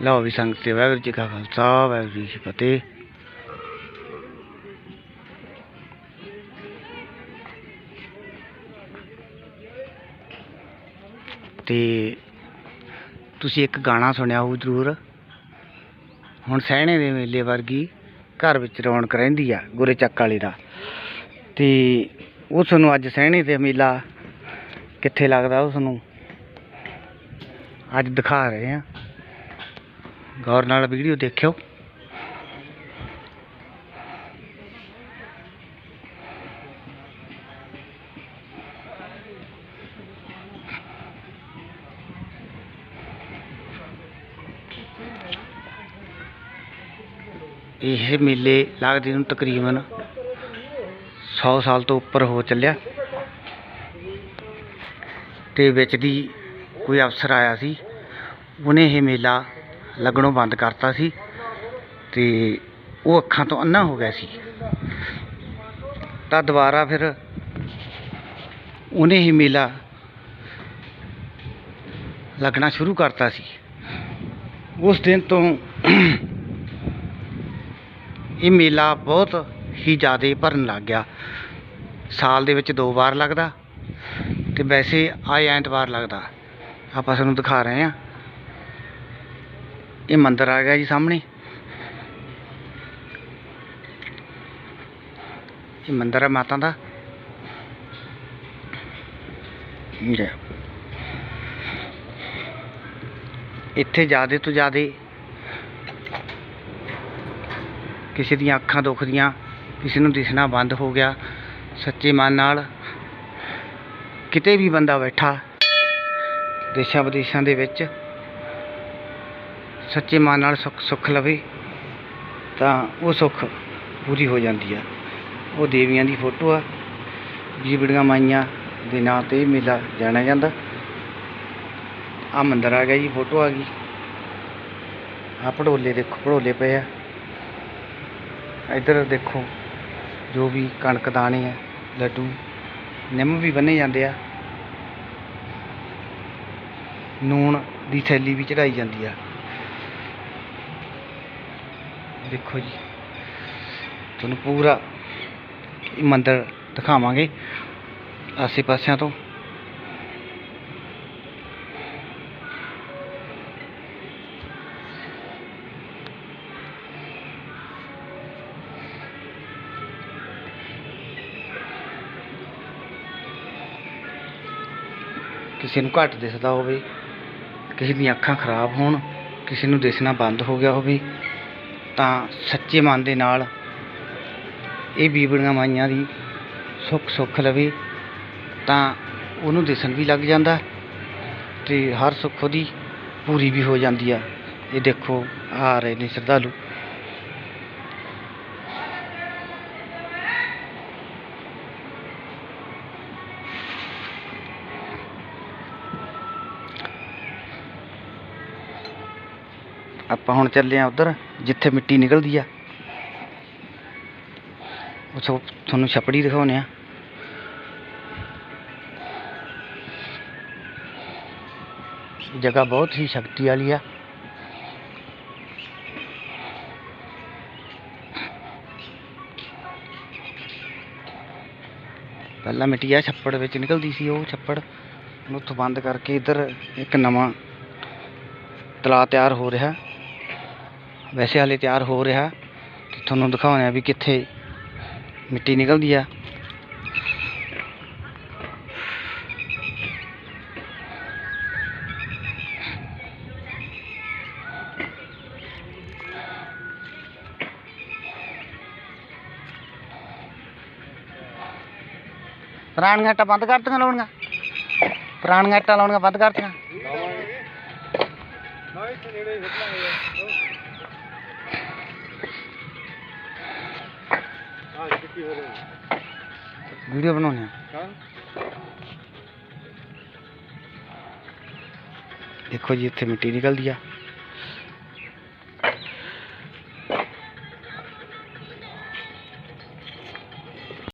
ਲਓ ਵੀ ਸੰਗਤ ਜੀ ਵਾਹਿਗੁਰੂ ਜੀ ਕਾ ਖਾਲਸਾ, ਵਾਹਿਗੁਰੂ ਜੀ ਕੀ ਫਤਿਹ। ਤੇ ਤੁਸੀਂ ਇੱਕ ਗਾਣਾ ਸੁਣਿਆ ਹੋਊ ਜ਼ਰੂਰ। ਹੁਣ ਸਹਿਣੇ ਦੇ ਮੇਲੇ ਵਰਗੀ ਘਰ ਵਿੱਚ ਰੌਣਕ ਰਹਿੰਦੀ ਆ, ਗੁਰੇ ਚੱਕ ਵਾਲੇ ਦਾ। ਤੇ ਉਸ ਨੂੰ ਅੱਜ ਸਹਿਣੇ ਤੇ ਮੇਲਾ ਕਿੱਥੇ ਲੱਗਦਾ ਉਸ ਨੂੰ ਅੱਜ ਦਿਖਾ ਰਹੇ ਹਾਂ। ਗੌਰ ਨਾਲ ਵੀਡੀਓ ਦੇਖਿਓ। ਇਹ ਮੇਲੇ ਲੱਗਦੇ ਨੂੰ ਤਕਰੀਬਨ 100 ਸਾਲ ਤੋਂ ਉੱਪਰ ਹੋ ਚੱਲਿਆ। ਤੇ ਵਿੱਚ ਦੀ ਕੋਈ ਅਫਸਰ ਆਇਆ ਸੀ, ਉਹਨੇ ਇਹ ਮੇਲਾ ਲੱਗਣੋਂ ਬੰਦ ਕਰਤਾ ਸੀ ਤੇ ਉਹ ਅੱਖਾਂ ਤੋਂ ਅੰਨਾ ਹੋ ਗਿਆ ਸੀ। ਤਾਂ ਦੁਬਾਰਾ ਫਿਰ ਉਹਨੇ ਹੀ ਮੇਲਾ ਲੱਗਣਾ ਸ਼ੁਰੂ ਕਰਤਾ ਸੀ। ਉਸ ਦਿਨ ਤੋਂ ਇਹ ਮੇਲਾ ਬਹੁਤ ਹੀ ਜ਼ਿਆਦਾ ਭਰਨ ਲੱਗ ਗਿਆ। ਸਾਲ ਦੇ ਵਿੱਚ ਦੋ ਵਾਰ ਲੱਗਦਾ ਤੇ ਵੈਸੇ ਆਏ ਐਤਵਾਰ ਲੱਗਦਾ। ਆਪਾਂ ਤੁਹਾਨੂੰ ਦਿਖਾ ਰਹੇ ਹਾਂ। ਇਹ ਮੰਦਿਰ ਆ ਗਿਆ ਜੀ ਸਾਹਮਣੇ। ਇਹ ਮੰਦਿਰ ਹੈ ਮਾਤਾ ਦਾ। ਜੀ। ਇੱਥੇ ਜ਼ਿਆਦੇ ਤੋਂ ਜ਼ਿਆਦੇ ਕਿਸੇ ਦੀਆਂ ਅੱਖਾਂ ਦੁਖਦੀਆਂ, ਕਿਸੇ ਨੂੰ ਦਿਸਣਾ ਬੰਦ ਹੋ ਗਿਆ। ਸੱਚੇ ਮਨ ਨਾਲ ਕਿਤੇ ਵੀ ਬੰਦਾ ਬੈਠਾ। ਦੇਸ਼ਾਂ ਵਿਦੇਸ਼ਾਂ ਦੇ ਵਿੱਚ ਸੱਚੇ ਮਨ ਨਾਲ ਸੁੱਖ ਸੁੱਖ ਲਵੇ, ਤਾਂ ਉਹ ਸੁੱਖ ਪੂਰੀ ਹੋ ਜਾਂਦੀ ਆ। ਉਹ ਦੇਵੀਆਂ ਦੀ ਫੋਟੋ ਆ। ਜੀਵੜੀਆਂ ਮਾਈਆਂ ਦੇ ਨਾਂ ਤੇ ਮੇਲਾ ਜਾਣਿਆ ਜਾਂਦਾ। ਆ ਮੰਦਰ ਆ ਗਿਆ ਜੀ, ਫੋਟੋ ਆ ਗਈ। ਆ ਭੜੋਲੇ ਦੇਖੋ, ਭੜੋਲੇ ਪਏ ਆ। ਇੱਧਰ ਦੇਖੋ, ਜੋ ਵੀ ਕਣਕ ਦਾਣੇ ਆ, ਲੱਡੂ, ਨਿੰਮ ਵੀ ਬੰਨੇ ਜਾਂਦੇ ਆ। ਨੂਣ ਦੀ ਥੈਲੀ ਵੀ ਚੜਾਈ ਜਾਂਦੀ ਆ। ਦੇਖੋ ਜੀ, ਤੁਹਾਨੂੰ ਪੂਰਾ ਇਹ ਮੰਦਿਰ ਦਿਖਾਵਾਂਗੇ ਆਸੇ ਪਾਸਿਆਂ ਤੋਂ। ਕਿਸੇ ਨੂੰ ਘੱਟ ਦਿਸਦਾ ਹੋਵੇ। ਕਿਸੇ ਦੀਆਂ ਅੱਖਾਂ ਖਰਾਬ ਹੋਣ, ਕਿਸੇ ਨੂੰ ਦਿਸਣਾ ਬੰਦ ਹੋ ਗਿਆ ਹੋਵੇ, ਤਾਂ ਸੱਚੇ ਮਨ ਦੇ ਨਾਲ ਇਹ ਬੀਬੜੀਆਂ ਮਾਈਆਂ ਦੀ ਸੁੱਖ ਸੁੱਖ ਲਵੇ, ਤਾਂ ਉਹਨੂੰ ਦਿਸਣ ਵੀ ਲੱਗ ਜਾਂਦਾ ਤੇ ਹਰ ਸੁੱਖ ਉਹਦੀ ਪੂਰੀ ਵੀ ਹੋ ਜਾਂਦੀ ਆ। ਇਹ ਦੇਖੋ, ਆ ਰਹੇ ਨੇ ਸ਼ਰਧਾਲੂ। ਆਪਾਂ ਹੁਣ ਚੱਲੇ ਆ ਉਧਰ, ਜਿੱਥੇ ਮਿੱਟੀ ਨਿਕਲਦੀ ਆ। ਉੱਥੋਂ ਤੁਹਾਨੂੰ ਛਪੜੀ ਦਿਖਾਉਨੇ ਆ। ਜਗ੍ਹਾ ਬਹੁਤ ਹੀ ਸ਼ਕਤੀ ਵਾਲੀ ਆ। ਪਹਿਲਾਂ ਮਿੱਟੀ ਆ, ਛੱਪੜ ਵਿੱਚ ਨਿਕਲਦੀ ਸੀ ਉਹ ਛੱਪੜ। ਨੂੰ ਉੱਥੋਂ ਬੰਦ ਕਰਕੇ ਇੱਧਰ ਇੱਕ ਨਵਾਂ ਤਲਾਅ ਤਿਆਰ ਹੋ ਰਿਹਾ। ਵੈਸੇ ਹਾਲੇ ਤਿਆਰ ਹੋ ਰਿਹਾ ਤੇ ਤੁਹਾਨੂੰ ਦਿਖਾਉਣੇ ਆ ਵੀ ਕਿੱਥੇ ਮਿੱਟੀ ਨਿਕਲਦੀ ਆ ਪੁਰਾਣੀਆਂ ਇੱਟਾਂ ਬੰਦ ਕਰਤੀਆਂ ਲਾਉਣੀਆਂ ਪੁਰਾਣੀਆਂ ਇੱਟਾਂ ਲਾਉਣੀਆਂ ਬੰਦ ਕਰਤੀਆਂ ਵੀਡੀਓ ਬਣਾਉਣੀ ਆ। ਦੇਖੋ ਜੀ ਇੱਥੇ ਮਿੱਟੀ ਨਿਕਲਦੀ ਆ।